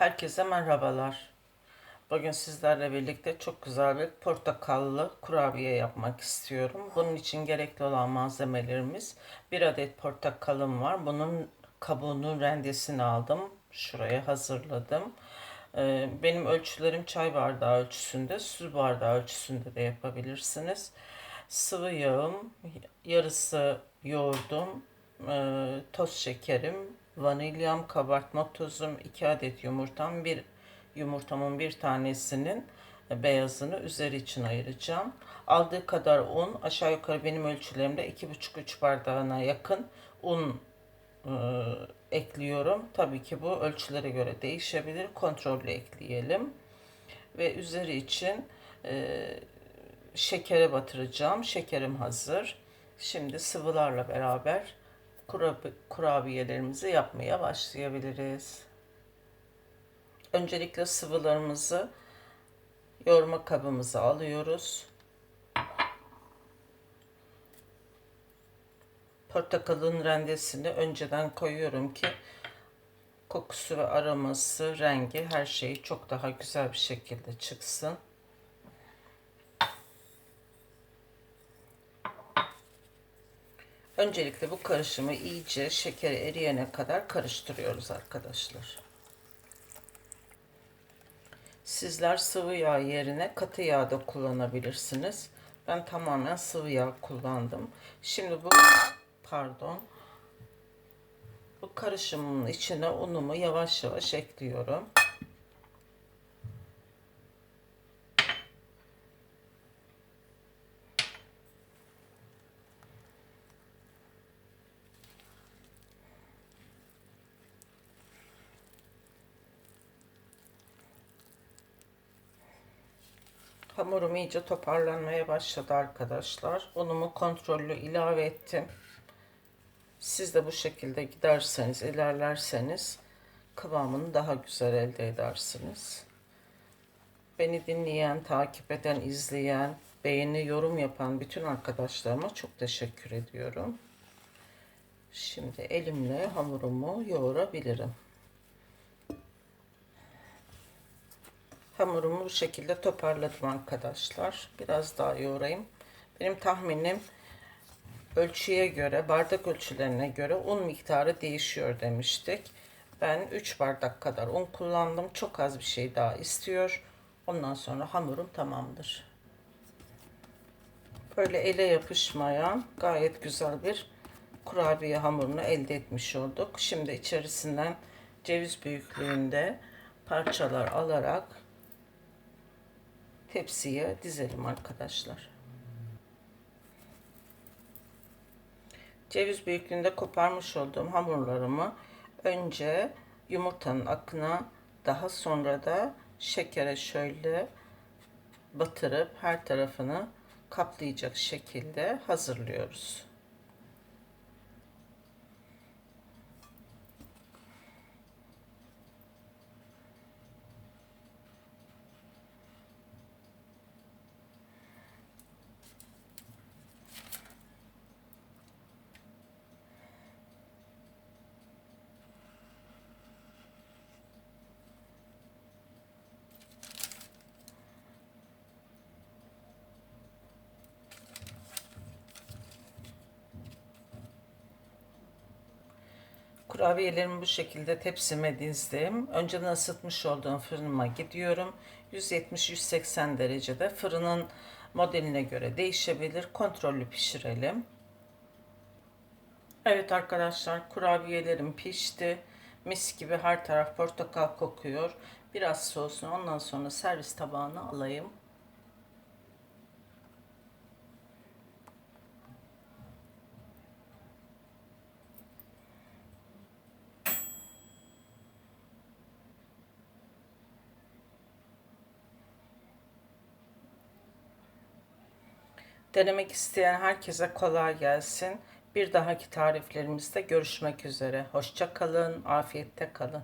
Herkese merhabalar. Bugün sizlerle birlikte çok güzel bir portakallı kurabiye yapmak istiyorum. Bunun için gerekli olan malzemelerimiz bir adet portakalım var. Bunun kabuğunun rendesini aldım. Şuraya hazırladım. Ee, Benim ölçülerim çay bardağı ölçüsünde, su bardağı ölçüsünde de yapabilirsiniz. Sıvı yağım, yarısı yoğurdum, e, toz şekerim, vanilyam, kabartma tozum, 2 adet yumurtam, bir yumurtamın bir tanesinin beyazını üzeri için ayıracağım. Aldığı kadar un, aşağı yukarı benim ölçülerimde 2,5-3 bardağına yakın un e, ekliyorum. Tabii ki bu ölçülere göre değişebilir. Kontrollü ekleyelim. Ve üzeri için e, şekere batıracağım. Şekerim hazır. Şimdi sıvılarla beraber kurabiyelerimizi yapmaya başlayabiliriz. Öncelikle sıvılarımızı yoğurma kabımıza alıyoruz. Portakalın rendesini önceden koyuyorum ki kokusu ve aroması, rengi her şeyi çok daha güzel bir şekilde çıksın. Öncelikle bu karışımı iyice şekeri eriyene kadar karıştırıyoruz arkadaşlar. Sizler sıvı yağ yerine katı yağ da kullanabilirsiniz. Ben tamamen sıvı yağ kullandım. Şimdi bu pardon bu karışımın içine unumu yavaş yavaş ekliyorum. Hamurum iyice toparlanmaya başladı arkadaşlar. Unumu kontrollü ilave ettim. Siz de bu şekilde giderseniz, ilerlerseniz kıvamını daha güzel elde edersiniz. Beni dinleyen, takip eden, izleyen, beğeni, yorum yapan bütün arkadaşlarıma çok teşekkür ediyorum. Şimdi elimle hamurumu yoğurabilirim. Hamurumu bu şekilde toparladım arkadaşlar. Biraz daha yoğurayım. Benim tahminim ölçüye göre, bardak ölçülerine göre un miktarı değişiyor demiştik. Ben 3 bardak kadar un kullandım. Çok az bir şey daha istiyor. Ondan sonra hamurum tamamdır. Böyle ele yapışmayan gayet güzel bir kurabiye hamurunu elde etmiş olduk. Şimdi içerisinden ceviz büyüklüğünde parçalar alarak tepsiye dizelim arkadaşlar. Ceviz büyüklüğünde koparmış olduğum hamurlarımı önce yumurtanın akına daha sonra da şekere şöyle batırıp her tarafını kaplayacak şekilde hazırlıyoruz. Kurabiyelerimi bu şekilde tepsime dizdim. Önceden ısıtmış olduğum fırınıma gidiyorum. 170-180 derecede fırının modeline göre değişebilir. Kontrollü pişirelim. Evet arkadaşlar kurabiyelerim pişti. Mis gibi her taraf portakal kokuyor. Biraz soğusun ondan sonra servis tabağına alayım. Denemek isteyen herkese kolay gelsin. Bir dahaki tariflerimizde görüşmek üzere. Hoşça kalın, afiyette kalın.